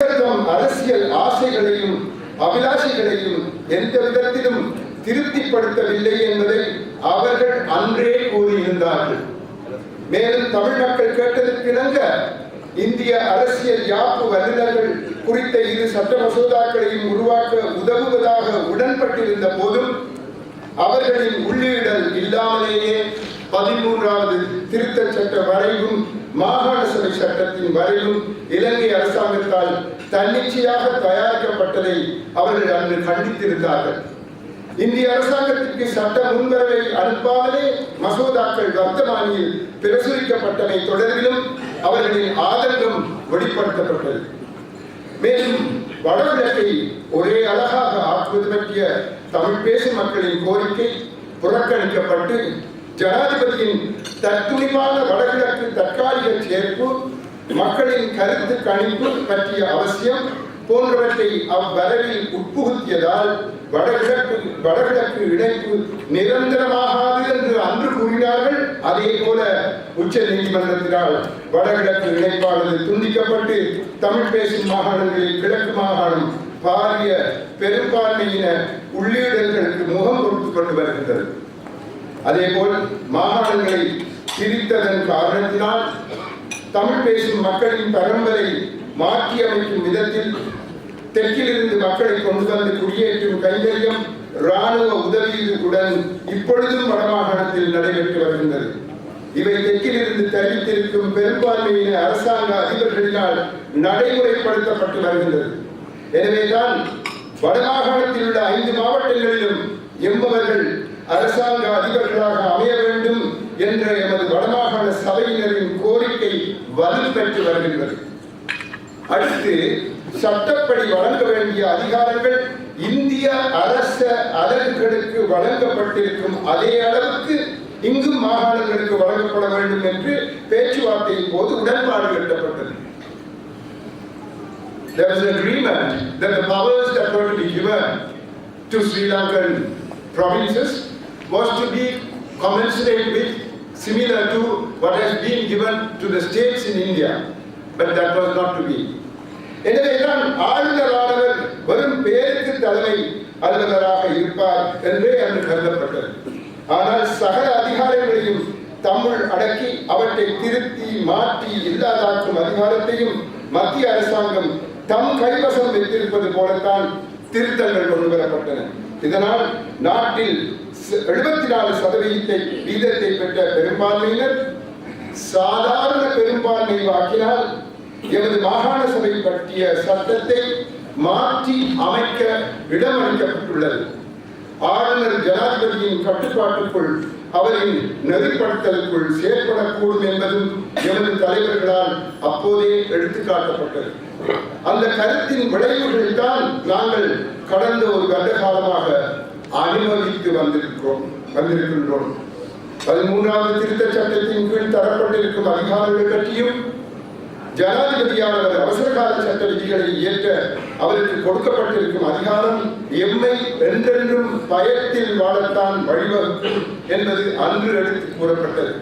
தம் அரசியல் ஆசைகளையும் அபிலாஷைகளையும் எந்த விதத்திலும் திருப்திப்படுத்தவில்லை என்பதை அவர்கள் அன்றே கூறியிருந்தார்கள். மேலும் தமிழ் மக்கள் கேட்டதற்கிணங்க இந்திய அரசியல் யாப்பு வல்லுநர்கள் குறித்த இரு சட்ட மசோதாக்களையும் உருவாக்க உதவுவதாக உடன்பட்டிருந்த போதும் அவர்களின் உள்ளீடல் இல்லாமலேயே பதிமூன்றாவது திருத்த சட்ட வரைவும் மாகாண சபை வரையிலும் இலங்கை அரசாங்கத்தால் தன்னிச்சையாக தயாரிக்கப்பட்டதை அவர்கள் அன்று கண்டித்திருந்தார்கள். இந்திய அரசாங்கத்திற்கு சட்ட முன்வரவை அனுப்பாமலே மசோதாக்கள் வர்த்தமானியில் பிரசுரிக்கப்பட்டமை தொடர்பிலும் அவர்களின் ஆதங்கம் வெளிப்படுத்தப்பட்டது. மேலும் வடகிழக்கை ஒரே அழகாக ஆக்குவது பற்றிய தமிழ் பேசும் மக்களின் கோரிக்கை புறக்கணிக்கப்பட்டு ஜனாதிபதியின் தத்துணிவான வடகிழக்கு தற்காலிக சேர்ப்பு மக்களின் கருத்து கணிப்பு பற்றிய அவசியம் போன்றவற்றை அவ்வரவில் உட்புகுத்தியதால் வடகிழக்கு வடகிழக்கு இணைப்பு நிரந்தரமாகாது என்று அன்று கூறினார்கள். அதே போல உச்ச நீதிமன்றத்தினால் வடகிழக்கு இணைப்பானது துண்டிக்கப்பட்டு தமிழ் பேசும் மாகாணங்களில் கிழக்கு மாகாணம் பாரிய பெரும்பான்மையின உள்ளீடல்களுக்கு முகம் கொடுத்து கொண்டு வருகின்றது. அதேபோல் மாகாணங்களை பிரித்ததன் காரணத்தினால் தமிழ் பேசும் மக்களின் பரம்பரை மாற்றி அமைக்கும் விதத்தில் தெற்கிலிருந்து மக்களை கொண்டு வந்து குடியேற்றும் கைங்கரியம் இராணுவ உதவியுடன் இப்பொழுதும் வடமாகாணத்தில் நடைபெற்று வருகின்றது. இவை தெற்கிலிருந்து தெரிவித்திருக்கும் பெரும்பான்மையின அரசாங்க அதிபர்களினால் நடைமுறைப்படுத்தப்பட்டு வருகின்றது. எனவேதான் வடமாகாணத்தில் உள்ள ஐந்து மாவட்டங்களிலும் எம்பவர்கள் அரசாங்க அதிபர்களாக அமைய வேண்டும் என்ற எமது வடமாகாண சபையினரின் கோரிக்கை பெற்று வருகின்றது அடுத்து சட்டப்படி வழங்க வேண்டிய அதிகாரங்கள் இந்திய அரச அலகுகளுக்கு வழங்கப்பட்டிருக்கும் அதே அளவுக்கு இங்கு மாகாணங்களுக்கு வழங்கப்பட வேண்டும் என்று பேச்சுவார்த்தையின் போது உடன்பாடு எட்டப்பட்டது. There was an agreement that the powers that were to be given to Sri Lankan provinces was to be commensurate with similar to what has been given to the states in India. But that was not to be. எனவேதான் ஆளுநரானவர் வரும் பேருக்கு தலைமை அலுவலராக இருப்பார் என்றே அன்று கருதப்பட்டது ஆனால் சகல அதிகாரங்களையும் தமிழ் அடக்கி அவற்றை திருத்தி மாற்றி இல்லாதாக்கும் அதிகாரத்தையும் மத்திய அரசாங்கம் தம் கைவசம் வைத்திருப்பது போலத்தான் திருத்தங்கள் கொண்டு வரப்பட்டன இதனால் நாட்டில் எழுபத்தி நாலு சதவீதத்தை வீதத்தை பெற்ற பெரும்பான்மையினர் சாதாரண பெரும்பான்மை வாக்கினால் எமது மாகாண சபை பற்றிய சட்டத்தை மாற்றி அமைக்க இடமளிக்கப்பட்டுள்ளது. ஆளுநர் ஜனாதிபதியின் கட்டுப்பாட்டுக்குள் அவரின் நெறிப்படுத்தலுக்குள் செயற்படக்கூடும் என்பதும் எமது தலைவர்களால் அப்போதே எடுத்துக்காட்டப்பட்டது. அந்த கருத்தின் விளைவுகள் தான் நாங்கள் கடந்த ஒரு கண்ட காலமாக அனுமதித்து வந்திருக்கிறோம் வந்திருக்கின்றோம். பதிமூன்றாவது திருத்த சட்டத்தின் கீழ் தரப்பட்டிருக்கும் அதிகாரங்கள் பற்றியும் ஜனாதிபதியானவர் அவசர கால சட்ட விதிகளை இயற்ற அவருக்கு கொடுக்கப்பட்டிருக்கும் அதிகாரம் எம்மை என்றென்றும் பயத்தில் வாழத்தான் வழிவகுக்கும் என்பது அன்று எடுத்து கூறப்பட்டது.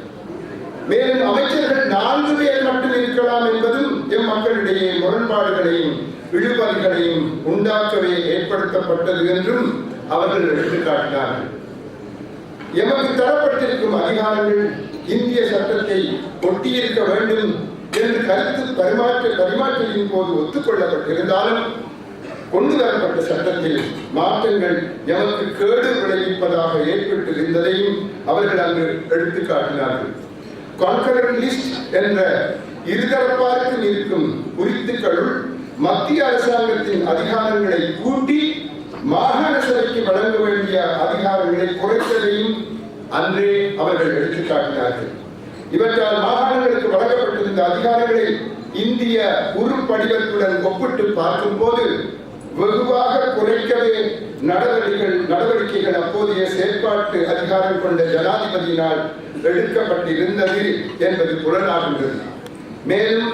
மேலும் அமைச்சர்கள் நான்கு பேர் மட்டும் இருக்கலாம் என்பதும் எம் மக்களிடையே முரண்பாடுகளையும் இழுபறிகளையும் உண்டாக்கவே ஏற்படுத்தப்பட்டது என்றும் அவர்கள் எடுத்துக்காட்டினார்கள் எமக்கு தரப்பட்டிருக்கும் அதிகாரங்கள் இந்திய சட்டத்தை ஒட்டியிருக்க வேண்டும் என்று கருத்து பரிமாற்ற பரிமாற்றத்தின் போது ஒத்துக்கொள்ளப்பட்டிருந்தாலும் கொண்டு வரப்பட்ட சட்டத்தில் மாற்றங்கள் எமக்கு கேடு விளைவிப்பதாக ஏற்பட்டிருந்ததையும் அவர்கள் அங்கு எடுத்து காட்டினார்கள் கான்கரன் லிஸ்ட் என்ற இருதரப்பாருக்கும் இருக்கும் குறித்துக்களுள் மத்திய அரசாங்கத்தின் அதிகாரங்களை கூட்டு மாகாண சபைக்கு வழங்க வேண்டிய அதிகாரங்களை குறைத்ததையும் அன்றே அவர்கள் எடுத்துக் காட்டினார்கள். இவற்றால் மாகாணங்களுக்கு வழங்கப்பட்டிருந்த அதிகாரங்களை இந்திய உருப்படிவத்துடன் ஒப்பிட்டு பார்க்கும் போது வெகுவாக குறைக்கவே நடவடிக்கைகள் நடவடிக்கைகள் அப்போதைய செயற்பாட்டு அதிகாரம் கொண்ட ஜனாதிபதியினால் எடுக்கப்பட்டிருந்தது என்பது புலனாகின்றது. மேலும்